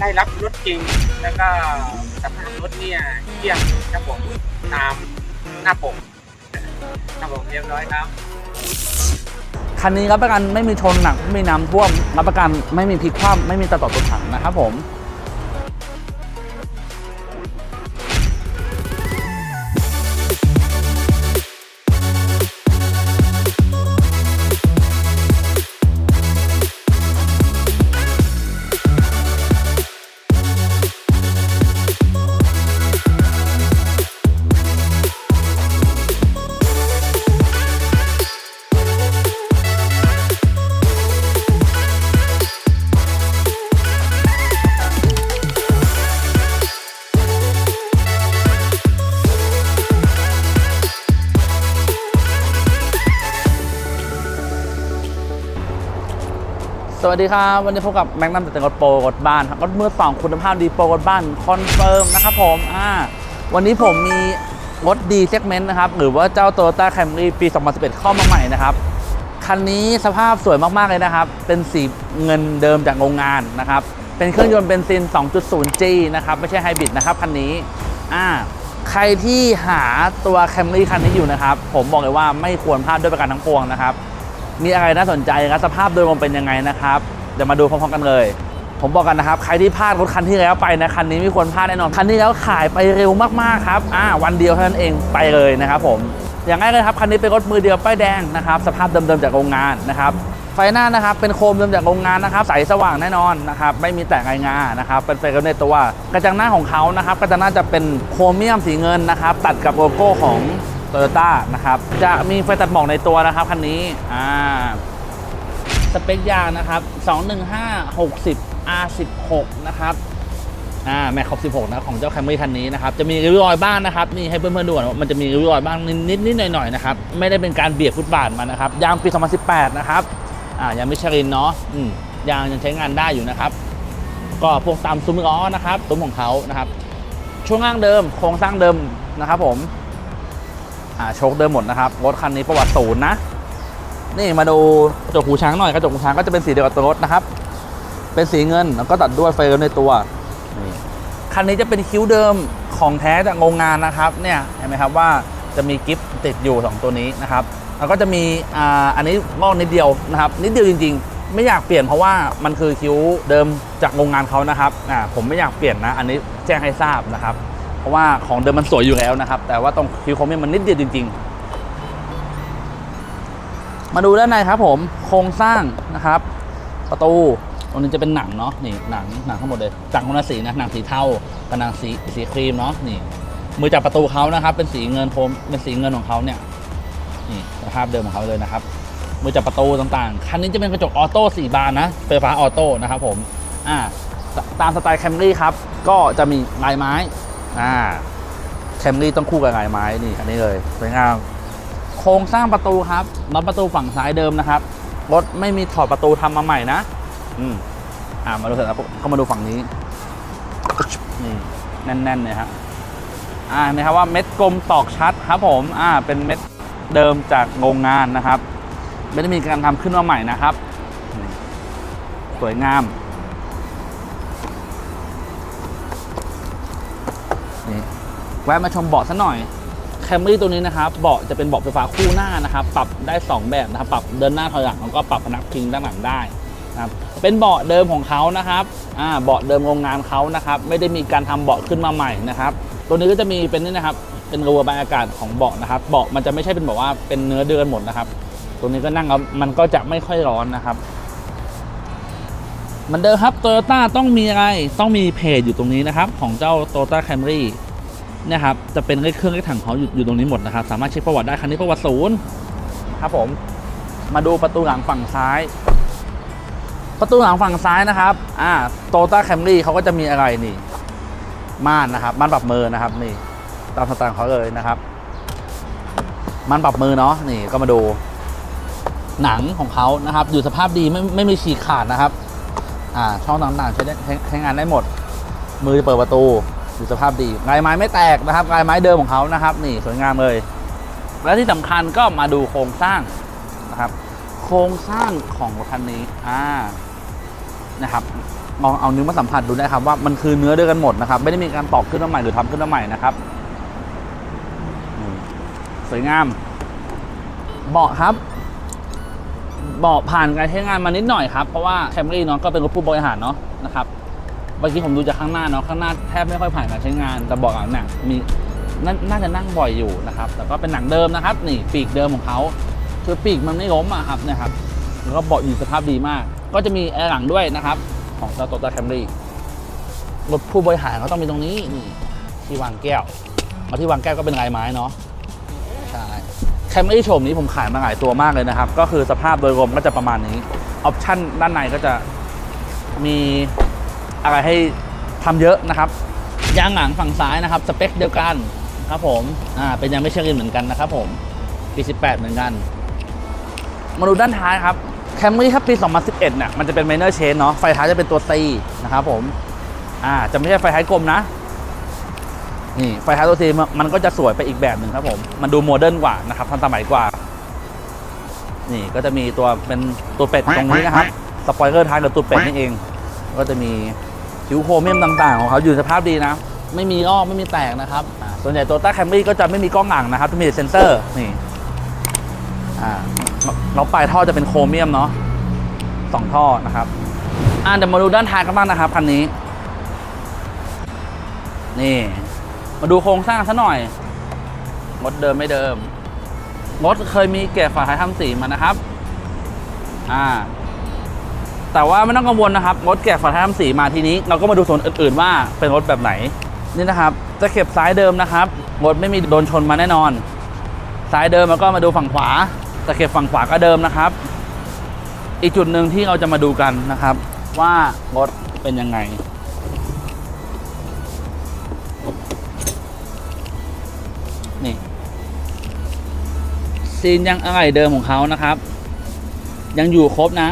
ได้รับรถจริง แล้วก็สภาพรถเนี่ยเที่ยงครับผมตามหน้าปกครับผมเรียบร้อยครับ คันนี้รับประกันไม่มีชนหนักไม่มีน้ำท่วมรับประกันไม่มีพลิกคว่ำไม่มีตะต่อตัวถังนะครับผม วัสดีครับ วันนี้พบกับแม็กนัมแต่งรถโปรรถบ้านครับรถมือสองคุณภาพดีโปรรถบ้านคอนเฟิร์มนะครับผมอ่าวันนี้ผมมีรถดีเซกเมนต์นะครับ หรือว่าเจ้า Toyota Camry ปี 2011 เข้ามาใหม่นะครับ คันนี้สภาพสวยมากๆเลยนะครับ เป็นสีเงินเดิมจากโรงงานนะครับ เป็นเครื่องยนต์เบนซิน 2.0G นะครับ ไม่ใช่ไฮบริดนะครับคันนี้อ่าใครที่หาตัว Camry คันนี้อยู่นะครับ ผมบอกเลยว่าไม่ควรพลาดด้วยประการทั้งปวงนะครับ มีอะไรน่าสนใจครับสภาพโดยรวมเป็นยังไงนะครับเดี๋ยวมาดูพร้อมๆกันเลย ผมบอกกันนะครับ ใครที่พลาดรถคันที่แล้วไปนะคันนี้ไม่ควรพลาดแน่นอนคันที่แล้วขายไปเร็วมากๆครับอ่าวันเดียวเท่านั้นเองไปเลยนะครับผมอย่างแรกเลยครับคันนี้เป็นรถมือเดียวป้ายแดงนะครับสภาพเดิมๆจากโรงงานนะครับไฟหน้านะครับเป็นโครมเดิมจากโรงงานนะครับใสสว่างแน่นอนนะครับไม่มีแตกไรงานะครับเป็นไฟกระในตัวกระจังหน้าของเขานะครับกระจังหน้าจะเป็นโครเมียมสีเงินนะครับตัดกับโลโก้ของ โตโยต้านะครับจะมีไฟตัดหมอกในตัวนะครับคันนี้อ่าสเปคยางนะครับ 215 60 R16 นะครับอ่าแม็กขอบ16 นะของเจ้าแคมรี่คันนี้นะครับจะมีริ้วรอยบ้างนะครับนี่ให้เพื่อนๆดูนว่ามันจะมีริ้วรอยบ้างนิดๆนิดหน่อยๆนะครับไม่ได้เป็นการเบียดฟุตบาทมานะครับยางปี 2018 นะครับอ่ายางมิชลินเนาะอืมยางยังใช้งานได้อยู่นะครับ ก็พวกตามซุ้มล้อนะครับซุ้มของเขานะครับ ช่วงล่างเดิมโครงสร้างเดิมนะครับผม โชคเดิมหมดนะครับรถคันนี้ประวัติศูนย์นะ นี่มาดูกระจกหูช้างหน่อยกระจกหูช้างก็จะเป็นสีเดียวกับตัวรถนะครับ เป็นสีเงินแล้วก็ตัดด้วยไฟเรมในตัวคันนี้จะเป็นคิ้วเดิมของแท้จากโรงงานนะครับเนี่ยเห็นไหมครับว่าจะมีกิฟต์ติดอยู่ 2 ตัวนี้นะครับแล้วก็จะมีอ่าอันนี้งอกนิดเดียวนะครับนิดเดียวจริง ๆ ไม่อยากเปลี่ยนเพราะว่ามันคือคิ้วเดิมจากโรงงานเขานะครับอ่าผมไม่อยากเปลี่ยนนะ อันนี้แจ้งให้ทราบนะครับ เพราะว่าของเดิมมันสวยอยู่แล้วนะครับ แต่ว่าตรงคิวเขาเนี่ยมันนิดเดียวจริง ๆ มาดูด้านในครับผมโครงสร้างนะครับ ประตูตรงนี้จะเป็นหนังเนาะนี่หนังหนังทั้งหมดเลยจากคนละสีนะหนังสีเทากับหนังสีสีครีมเนาะนี่ มือจับประตูเขานะครับ เป็นสีเงินโคมเป็นสีเงินของเขาเนี่ยนี่สภาพเดิมของเขาเลยนะครับมือจับประตูต่างๆ คันนี้จะเป็นกระจกออโต้สี่บานนะไฟฟ้าออโต้นะครับผมอ่าตามสไตล์แคมรี่ครับ ก็จะมีลายไม้ อ่าแคมรี่ต้องคู่กับลายไม้นี่อันนี้เลยสวยงามโครงสร้างประตูครับน็อตประตูฝั่งซ้ายเดิมนะครับรถไม่มีถอดประตูทำมาใหม่นะ อืมอ่ามาดูเสร็จแล้วก็มาดูฝั่งนี้นี่แน่นๆเลยครับอ่าเห็นไหมครับว่าเม็ดกลมตอกชัดครับผมอ่าเป็นเม็ดเดิมจากโรงงานนะครับ ไม่ได้มีการทำขึ้นมาใหม่นะครับ สวยงาม แวะมาชมเบาะซะหน่อยแคมรี่ตัวนี้นะครับเบาะจะเป็นเบาะไฟฟ้าคู่หน้านะครับ ปรับได้ 2 แบบนะครับ ปรับเดินหน้าถอยหลังแล้วก็ปรับพนักพิงด้านหลังได้นะครับเป็นเบาะเดิมของเขานะครับอ่าเบาะเดิมโรงงานเขานะครับ ไม่ได้มีการทำเบาะขึ้นมาใหม่นะครับ ตัวนี้ก็จะมีเป็นนี่นะครับ เป็นรูระบายอากาศของเบาะนะครับ เบาะมันจะไม่ใช่เป็นแบบว่าเป็นเนื้อเดือนหมดนะครับ ตัวนี้ก็นั่งแล้วมันก็จะไม่ค่อยร้อนนะครับมือนเดิมครับโตโยต้าต้องมีอะไร ต้องมีเพจอยู่ตรงนี้นะครับ ของเจ้าโตโยต้าแคมรี่ นี่ยครับจะเป็นเลขเครื่องเลขถังเขาอยู่อยู่ตรงนี้หมดนะครับสามารถเช็คประวัติได้คันนี้ประวัติศูนย์ครับผมมาดูประตูหลังฝั่งซ้าย ประตูหลังฝั่งซ้ายนะครับอ่าโตต้าแคมรี่เขาก็จะมีอะไรนี่ ม่านนะครับม่านปรับมือนะครับนี่ตามสไตล์เขาเลยนะครับม่านปรับมือเนาะนี่ก็มาดูหนังของเขานะครับ อยู่สภาพดีไม่ไม่มีฉีกขาดนะครับ อ่าช่องต่างๆใช้ใช้งานได้หมด มือเปิดประตู อยู่สภาพดีลายไม้ไม่แตกนะครับลายไม้เดิมของเขานะครับ นี่สวยงามเลย และที่สำคัญก็มาดูโครงสร้างนะครับ โครงสร้างของรถคันนี้อ่านะครับลองเอานิ้วมาสัมผัสดูนะครับ ว่ามันคือเนื้อเดียวกันหมดนะครับ ไม่ได้มีการตอกขึ้นมาใหม่หรือทำขึ้นมาใหม่นะครับสวยงาม เบาะครับเบาะผ่านการใช้งานมานิดหน่อยครับ เพราะว่าแคมรี่เนาะก็เป็นรถผู้บริหารเนาะนะครับ เมื่อกี้ผมดูจากข้างหน้าเนาะข้างหน้าแทบไม่ค่อยผ่านการใช้งานแต่เบาะหลังเนี่ยมีน,น่าจะนั่งบ่อยอยู่นะครับแต่ก็เป็นหนังเดิมนะครับ นี่ปีกเดิมของเขาคือปีกมันไม่ล้มอะครับนะครับแล้วก็เบาะอยู่สภาพดีมาก ก็จะมีแอร์หลังด้วยนะครับ ของ t o โตต้าแคมรี่รถผู้บริหารเขาต้องมีตรงนี้นี่ที่วางแก้วมาที่วางแก้วก็เป็นลายไม้เนาะใช่แคมรี่โฉมนี้ผมขายมาหลายตัวมากเลยนะครับ ก็คือสภาพโดยรวมก็จะประมาณนี้ ออปชั่นด้านในก็จะมี อะไรให้ทำเยอะนะครับยางหลังฝั่งซ้ายนะครับสเปคเดียวกันครับผมอ่าเป็นยางไม่เชอรินเหมือนกันนะครับผมปี18 เหมือนกันมาดูด้านท้ายครับแคมรี่ครับปี 2011 เนี่ยมันจะเป็น minor change เนาะไฟท้ายจะเป็นตัว C นะครับผมอ่าจะไม่ใช่ไฟท้ายกลมนะนี่ไฟท้ายตัว C มันมันก็จะสวยไปอีกแบบหนึ่งครับผมมันดูโมเดิร์นกว่านะครับทันสมัยกว่า นี่ก็จะมีตัวเป็นตัวเป็ดตรงนี้นะครับสปอยเลอร์ท้ายกับตัวเป็ดนี่เอง ก็จะมี คิวโครเมียมต่างๆของเขาอยู่ในสภาพดีนะ ไม่มีอ้อกไม่มีแตกนะครับ ส่วนใหญ่ตัวต้าแคมรี่ก็จะไม่มีกล้องหลังนะครับจะมีเซนเซอร์นี่อ่าแล้วปลายท่อจะเป็นโครเมียมเนาะสองท่อนะครับอ่าเดี๋ยวมาดูด้านท้ายกันบ้างนะครับคันนี้ นี่ มาดูโครงสร้างซะหน่อยรถเดิมไม่เดิมรถเคยมีแกะฝาท้ายทำสีมานะครับ อ่า แต่ว่าไม่ต้องกังวลนะครับรถแกะฝาท้ายทำสีมาทีนี้ เราก็มาดูส่วนอื่นๆว่าเป็นรถแบบไหนนี่นะครับจะเก็บซ้ายเดิมนะครับรถไม่มีโดนชนมาแน่นอน ซ้ายเดิมแล้วก็มาดูฝั่งขวาตะเข็บฝั่งขวาก็เดิมนะครับ อีกจุดหนึ่งที่เราจะมาดูกันนะครับ ว่ารถเป็นยังไง นี่ซีนยังอะไรเดิมของเขานะครับ ยังอยู่ครบนะ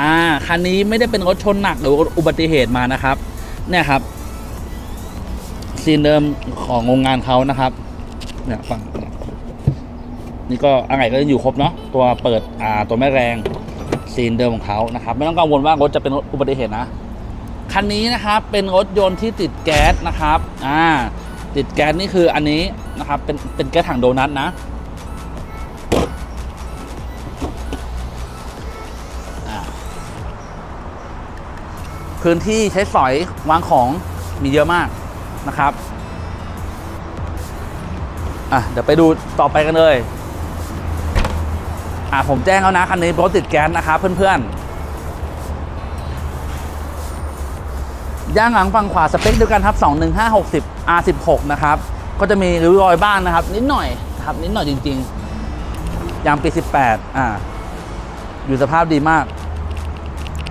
อ่าคันนี้ไม่ได้เป็นรถชนหนักหรืออุบัติเหตุมานะครับ เนี่ยครับ ซีนเดิมของโรงงานเขานะครับเนี่ยฝั่งนี่ก็อะไรก็อยู่ครบเนาะตัวเปิดอ่าตัวแม่แรงซีนเดิมของเขานะครับ ไม่ต้องกังวลว่ารถจะเป็นอุบัติเหตุนะคันนี้นะครับเป็นรถยนต์ที่ติดแก๊สนะครับอ่าติดแก๊สนี่คืออันนี้นะครับเป็นเป็นแก๊สถังโดนัทนะ พื้นที่ใช้สอยวางของมีเยอะมากนะครับอะเดี๋ยวไปดูต่อไปกันเลยอะผมแจ้งแล้วนะคันนี้รถติดแก๊สนะครับเพื่อนๆ ย่างหลังฝั่งขวาสเปคเดียวกันครับ 21560 R16 นะครับ ก็จะมีริ้วรอยบ้างนะครับ นิดหน่อยครับนิดหน่อยจริงๆ ยางปี 18 อ่า อยู่สภาพดีมาก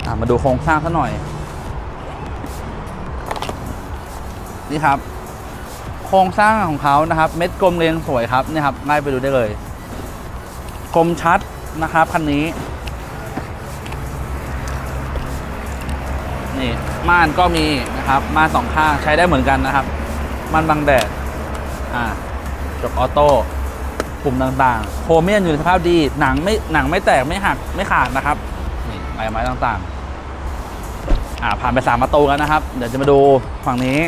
อะมาดูโครงสร้างซะหน่อย นี่ครับ โครงสร้างของเขานะครับ เม็ดกลมเรียงสวยครับนี่ครับไล่ไปดูได้เลยคมชัดนะครับคันนี้ นี่ม่านก็มีนะครับม่านสองข้างใช้ได้เหมือนกันนะครับม่านบังแดดอ่าจกออโต้ปุ่มต่างๆ โครเมียมอยู่ในสภาพดี หนังไม่หนังไม่แตกไม่หักไม่ขาดนะครับ นี่ลายไม้ต่างๆ อ่าผ่านไปสามประตูแล้วนะครับ เดี๋ยวจะมาดูฝั่งนี้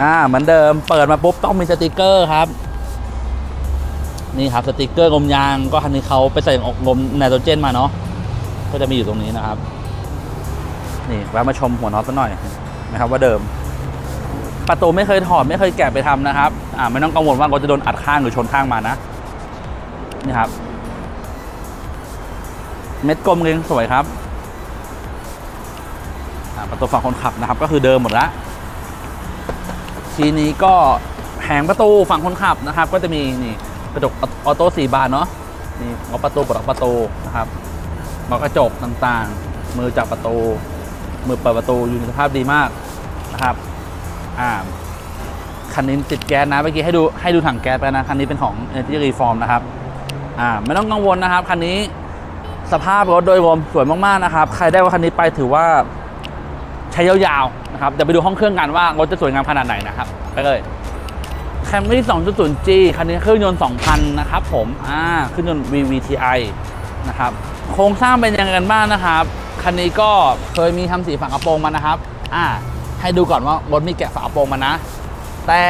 อ่าเหมือนเดิมเปิดมาปุ๊บต้องมีสติกเกอร์ครับ นี่ครับสติกเกอร์ลมยางก็คันนี้เขาไปใส่ลมไนโตรเจนมาเนาะก็จะมีอยู่ตรงนี้นะครับ นี่แวะมาชมหัวน็อตสักหน่อยนะครับ ว่าเดิม ประตูไม่เคยถอดไม่เคยแกะไปทำนะครับ อ่าไม่ต้องกังวลว่ารถจะโดนอัดข้างหรือชนข้างมานะนี่ครับ เม็ดกลมเรียงสวยครับอ่าประตูฝั่งคนขับนะครับ ก็คือเดิมหมดละ ทีนี้ก็แผงประตูฝั่งคนขับนะครับ ก็จะมีนี่กระจกออโต้สี่บานเนาะนี่ล็อกประตูปลดล็อกประตูนะครับล็อกกระจกต่างๆ มือจับประตู มือเปิดประตูอยู่ในสภาพดีมากนะครับอ่าคันนี้ติดแก๊สนะเมื่อกี้ให้ดูให้ดูถังแก๊สไปนะคันนี้เป็นของ Energy Reform นะครับอ่าไม่ต้องกังวลนะครับคันนี้สภาพรถโดยรวมสวยมากๆนะครับ ใครได้ว่าคันนี้ไปถือว่า ใช้ยาวๆนะครับเดี๋ยวไปดูห้องเครื่องกันว่ารถจะสวยงามขนาดไหนนะครับไปเลย Camry 2.0G คันนี้เครื่องยนต์ 2,000 นะครับผมอ่าเครื่องยนต์ VVTi นะครับโครงสร้างเป็นยังไงกันบ้างนะครับคันนี้ก็เคยมีทำสีฝากระโปรงมานะครับอ่าให้ดูก่อนว่ารถมีแกะฝากระโปรงมานะ แต่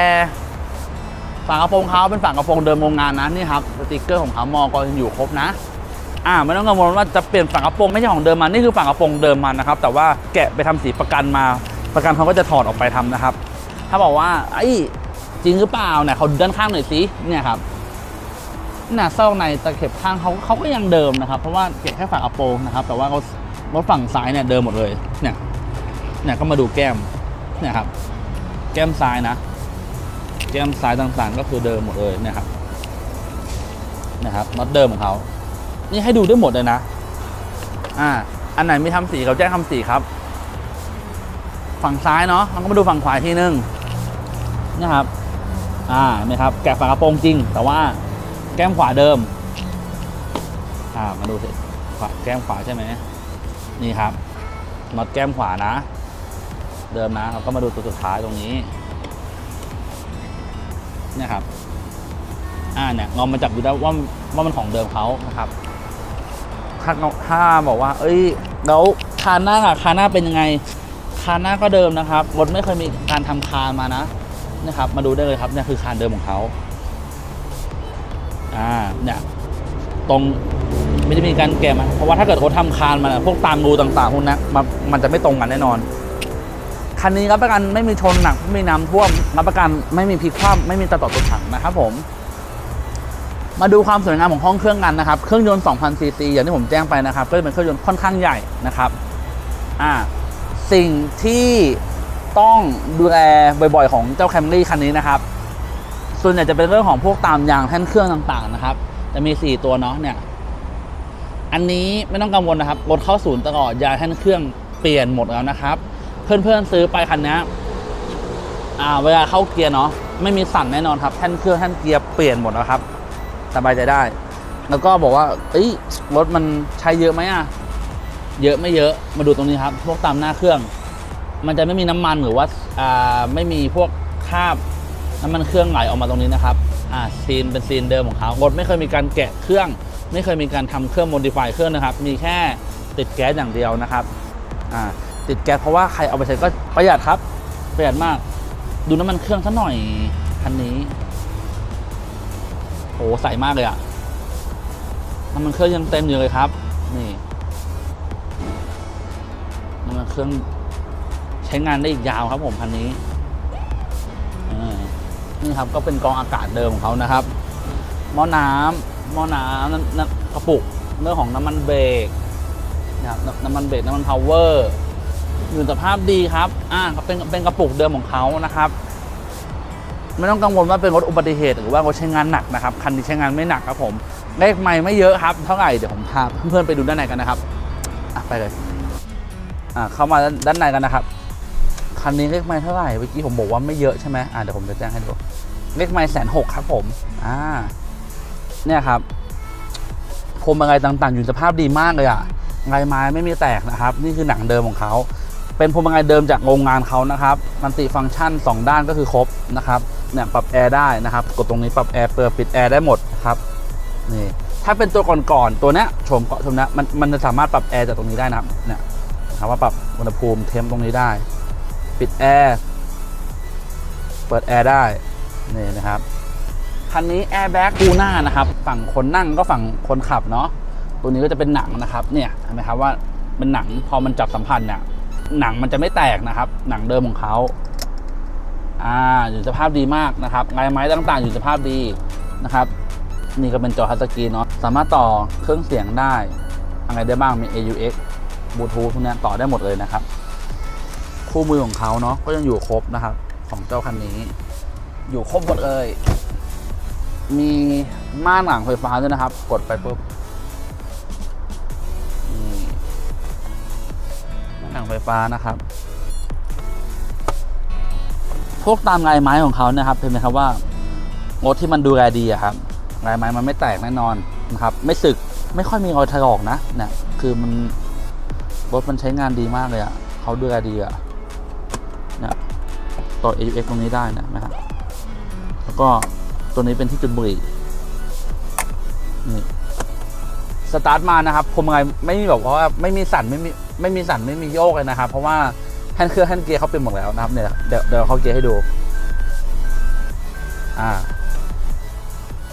ฝากระโปรงเขาเป็นฝากระโปรงเดิมโรงงานนะนี่ครับสติกเกอร์ของเขามอก็ยังอยู่ครบนะ อ่าไม่ต้องกังวลว่าจะเปลี่ยนฝากระโปรงไม่ใช่ของเดิมมานี่คือฝากระโปรงเดิมมันนะครับ แต่ว่าแกะไปทำสีประกันมา ประกันเขาก็จะถอดออกไปทำนะครับ ถ้าบอกว่าไอ้จริงหรือเปล่าเนี่ยเขาด้านข้างหน่อยสิเนี่ยครับหน้าซอกในตะเข็บข้างเขาเขาก็ยังเดิมนะครับ เพราะว่าเก็บแค่ฝากระโปรงนะครับ แต่ว่าเขารถฝั่งซ้ายเนี่ยเดิมหมดเลย เนี่ย เนี่ยก็มาดูแก้ม เนี่ยครับ แก้มซ้ายนะ แก้มซ้ายต่างๆ ก็คือเดิมหมดเลย เนี่ยครับ นะครับน็อตเดิมของเขา นี่ให้ดูได้หมดเลยนะ อ่า อันไหนไม่ทำสีเขาแจ้งทำสีครับ ฝั่งซ้ายเนาะเราก็มาดูฝั่งขวาอีกทีนึงนะครับ อ่านี่ครับ แกะฝากระโปรงจริง แต่ว่าแก้มขวาเดิม อ่า มาดูสิขวาแก้มขวาใช่ไหมนี่ครับน็อตแก้มขวานะ เดิมนะ เราก็มาดูตัวสุดท้ายตรงนี้นี่ยครับ อ่าเนี่ยลองมาจับดูได้ว่าว่ามันของเดิมเขานะครับ ถ้าถ้าบอกว่า เอ้ยแล้วคานหน้าอะคานหน้าเป็นยังไง คานหน้าก็เดิมนะครับรถไม่เคยมีการทำคานมานะนะครับ มาดูได้เลยครับเนี่ยคือคานเดิมของเขาอ่าเนี่ยตรงไม่ได้มีการแกะมาเพราะว่าถ้าเกิดเขาทำคานมาพวกตามรูต่างๆพวกนั้นมันมันจะไม่ตรงกันแน่นอนคันนี้รับประกันไม่มีชนหนักไม่มีน้ำท่วมรับประกันไม่มีพลิกคว่ำไม่มีตะต่อตัวถังนะครับผม มาดูความสวยงามของห้องเครื่องกันนะครับ เครื่องยนต์ 2,000ซีซีอย่างที่ผมแจ้งไปนะครับ ก็จะเป็นเครื่องยนต์ค่อนข้างใหญ่นะครับอ่าสิ่งที่ต้องดูแลบ่อยๆ ของเจ้าแคมรี่คันนี้นะครับ ส่วนใหญ่จะเป็นเรื่องของพวกตามยางแท่นเครื่องต่างๆนะครับ จะมี 4 ตัวเนาะเนี่ย อันนี้ไม่ต้องกังวลนะครับ รถเข้าศูนย์ตลอดยางแท่นเครื่องเปลี่ยนหมดแล้วนะครับ เพื่อนๆซื้อไปคันนี้อ่าเวลาเข้าเกียร์เนาะไม่มีสั่นแน่นอนครับ แท่นเครื่องแท่นเกียร์เปลี่ยนหมดแล้วครับ สบายใจได้ แล้วก็บอกว่าเอ้ยรถมันใช้เยอะไหมอะเยอะไม่เยอะมาดูตรงนี้ครับ พวกตามหน้าเครื่อง มันจะไม่มีน้ำมันหรือว่าอ่าไม่มีพวกคราบน้ำมันเครื่องไหลออกมาตรงนี้นะครับอ่าซีนเป็นซีนเดิมของเขารถไม่เคยมีการแกะเครื่อง ไม่เคยมีการทำเครื่องโมดิฟายเครื่องนะครับ มีแค่ติดแก๊สอย่างเดียวนะครับอ่าติดแก๊สเพราะว่าใครเอาไปใช้ก็ประหยัดครับประหยัดมาก ดูน้ำมันเครื่องซะหน่อยคันนี้ โอ้ใสมากเลยอะน้ำมันเครื่องยังเต็มอยู่เลยครับ นี่น้ำมันเครื่องใช้งานได้อีกยาวครับผมคันนี้นี่ครับก็เป็นกองอากาศเดิมของเขานะครับหม้อน้ำหม้อน้ำน้ำกระปุกเรื่องของน้ำมันเบรกนะครับน้ำน้ำมันเบรกน้ำมันพาวเวอร์อยู่สภาพดีครับ อ่าเป็นเป็นกระปุกเดิมของเขานะครับ ไม่ต้องกังวลว่าเป็นรถอุบัติเหตุหรือว่ารถใช้งานหนักนะครับคันนี้ใช้งานไม่หนักครับผมเลขไม่ไม่เยอะครับเท่าไหร่เดี๋ยวผมพาเพื่อนๆไปดูด้านในกันนะครับไปเลยอะเข้ามาด้านในกันนะครับคันนี้เลขไม่เท่าไหร่เมื่อกี้ผมบอกว่าไม่เยอะใช่ไหมอะเดี๋ยวผมจะแจ้งให้ดูเลขไม่แสนหกครับผมอ่าเนี่ยครับพวงมาลัยต่างๆ อยู่สภาพดีมากเลยอะลายไม้ไม่มีแตกนะครับ นี่คือหนังเดิมของเขา เป็นพวงมาลัยเดิมจากโรงงานเขานะครับมันติฟังก์ชัน 2 ด้านก็คือครบนะครับ เนี่ยปรับแอร์ได้นะครับ กดตรงนี้ปรับแอร์เปิดปิดแอร์ได้หมดครับนี่ถ้าเป็นตัวก่อนๆตัวเนี้ยชมเกาะชมนะมันมันจะสามารถปรับแอร์จากตรงนี้ได้นะครับเนี่ยถามว่าปรับอุณหภูมิเทมตรงนี้ได้ ปิดแอร์เปิดแอร์ได้นี่นะครับคันนี้แอร์แบ็กคูหน้านะครับ ฝั่งคนนั่งก็ฝั่งคนขับเนาะตัวนี้ก็จะเป็นหนังนะครับ เนี่ยเห็นไหมครับว่าเป็นหนังพอมันจับสัมพันธ์เนี่ยหนังมันจะไม่แตกนะครับ หนังเดิมของเขา อ่าอยู่สภาพดีมากนะครับลายไม้ต่างๆ อยู่สภาพดีนะครับ นี่ก็เป็นจอทัชสกรีนเนาะสามารถต่อเครื่องเสียงได้อะไรได้บ้างมี AUX บลูทูธพวกเนี้ยต่อได้หมดเลยนะครับ คู่มือของเขาเนาะก็ยังอยู่ครบนะครับ ของเจ้าคันนี้ อยู่ครบหมดเลย มีม่านหลังไฟฟ้าด้วยนะครับ กดไปปุ๊บม่านหลังไฟฟ้านะครับ พวกตามลายไม้ของเขานะครับเห็นไหมครับว่ารถที่มันดูแลดีอะครับลายไม้มันไม่แตกแน่นอนนะครับ ไม่สึกไม่ค่อยมีรอยถลอกนะเนี่ยคือมันรถมันใช้งานดีมากเลยอะเขาดูแลดีอะเนี่ยต่อ AUX ตรงนี้ได้นะนะครับแล้วก็ตัวนี้เป็นที่จุดบุหรี่นี่สตาร์ทมานะครับผมไงไม่มีแบบว่าไม่มีสั่นไม่มีไม่มีสั่นไม่มีโยกเลยนะครับ เพราะว่า นด์เครื่องแฮนเกียร์เขาเป็นหมดแล้วนะครับเนี่ยเดี๋ยวเดี๋ยวเขาเกียร์ให้ดู อ่า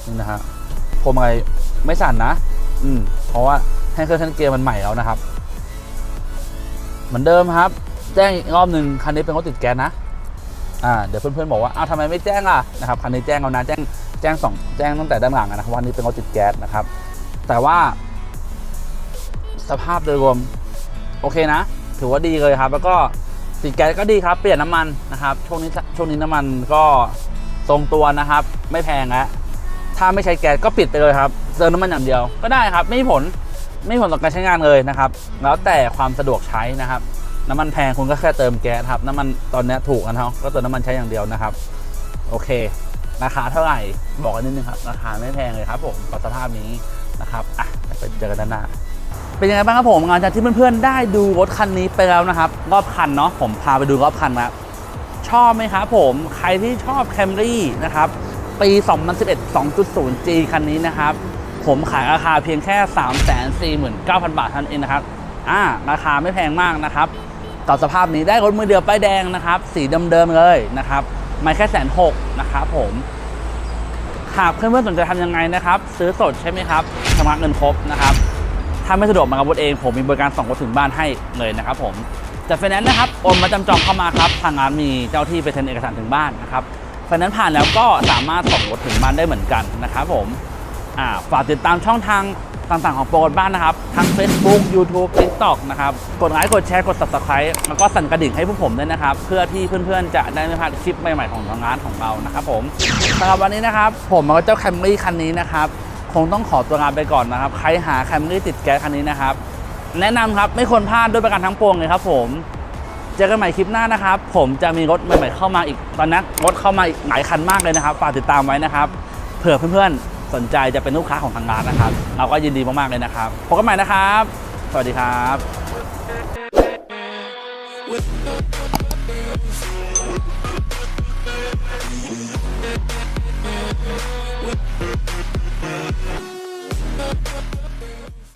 นี่นะฮะผมไงไม่สั่นนะ อืม เพราะว่าแฮนเครื่องแฮนเกียร์มันใหม่แล้วนะครับ เหมือนเดิมครับ แจ้งอีกรอบหนึ่งคันนี้เป็นรถติดแก๊สนะ อ่า เดี๋ยวเพื่อนๆบอกว่าอ้าวทำไมไม่แจ้งล่ะนะครับคันนี้แจ้งแล้วนะแจ้งแจ้งสองแจ้งตั้งแต่ด้านหลังอะนะครับว่านี่เป็นรถติดแก๊สนะครับ แต่ว่า สภาพโดยรวม โอเคนะ ถือว่าดีเลยครับ แล้วก็ ติดแก๊สก็ดีครับเปลี่ยนน้ำมันนะครับช่วงนี้ช่วงนี้น้ำมันก็ทรงตัวนะครับ ไม่แพงแล้วถ้าไม่ใช้แก๊สก็ปิดไปเลยครับเติมน้ำมันอย่างเดียวก็ได้ครับ ไม่มีผลไม่มีผลต่อการใช้งานเลยนะครับ แล้วแต่ความสะดวกใช้นะครับ น้ำมันแพงคุณก็แค่เติมแก๊สครับน้ำมันตอนนี้ถูกนะครับก็เติมน้ำมันใช้อย่างเดียวนะครับ โอเคราคาเท่าไหร่บอกกันนิดนึงครับราคาไม่แพงเลยครับผมกับสภาพนี้นะครับอะไปเจอกันด้านหน้า เป็นยังไงบ้างครับผมงานจากที่เพื่อนๆได้ดูรถคันนี้ไปแล้วนะครับรอบคันเนาะผมพาไปดูรอบคันนะชอบไหมครับผมใครที่ชอบ Camry นะครับปี 2011 2.0G คันนี้นะครับ ผมขายราคาเพียงแค่ 349,000 บาทเท่านั้นเองนะครับอ่าราคาไม่แพงมากนะครับต่อสภาพนี้ได้รถมือเดียวป้ายแดงนะครับ สีเดิมๆเลยนะครับไม่แค่แสนหกนะครับผมหากเพื่อนๆสนใจทำยังไงนะครับ ซื้อสดใช่ไหมครับชำระเงินครบนะครับ ถ้าไม่สะดวกมากับรถเอง ผมมีบริการส่งรถถึงบ้านให้เลยนะครับผมแต่ไฟแนนซ์นะครับโอนมาจำจองเข้ามาครับทางงานมีเจ้าที่ไปเซ็นเอกสารถึงบ้านนะครับไฟแนนซ์ผ่านแล้วก็สามารถส่งรถถึงบ้านได้เหมือนกันนะครับผมฝากติดตามช่องทางต่างๆของโปรดบ้านนะครับ ทั้ง Facebook YouTube TikTok นะครับ กดไลค์กดแชร์กด Subscribe แล้วก็สั่นกระดิ่งให้พวกผมด้วยนะครับ เพื่อที่เพื่อนๆ จะได้ไม่พลาดคลิปใหม่ๆของทางร้านของเรานะครับผมสำหรับวันนี้นะครับ ผมกับเจ้า Camry คันนี้นะครับ งต้องขอตัวลาไปก่อนนะครับ ใครหาแคมรี่ติดแก๊สคันนี้นะครับ แนะนำครับไม่ควรพลาดด้วยประการทั้งปวงเลยครับผมเจอกันใหม่คลิปหน้านะครับ ผมจะมีรถใหม่ๆเข้ามาอีกตอนนี้รถเข้ามาอีกหลายคันมากเลยนะครับฝากติดตามไว้นะครับเผื่อเพื่อนๆ สนใจจะเป็นลูกค้าของทางร้านนะครับ เราก็ยินดีมากๆเลยนะครับพบกันใหม่นะครับ สวัสดีครับ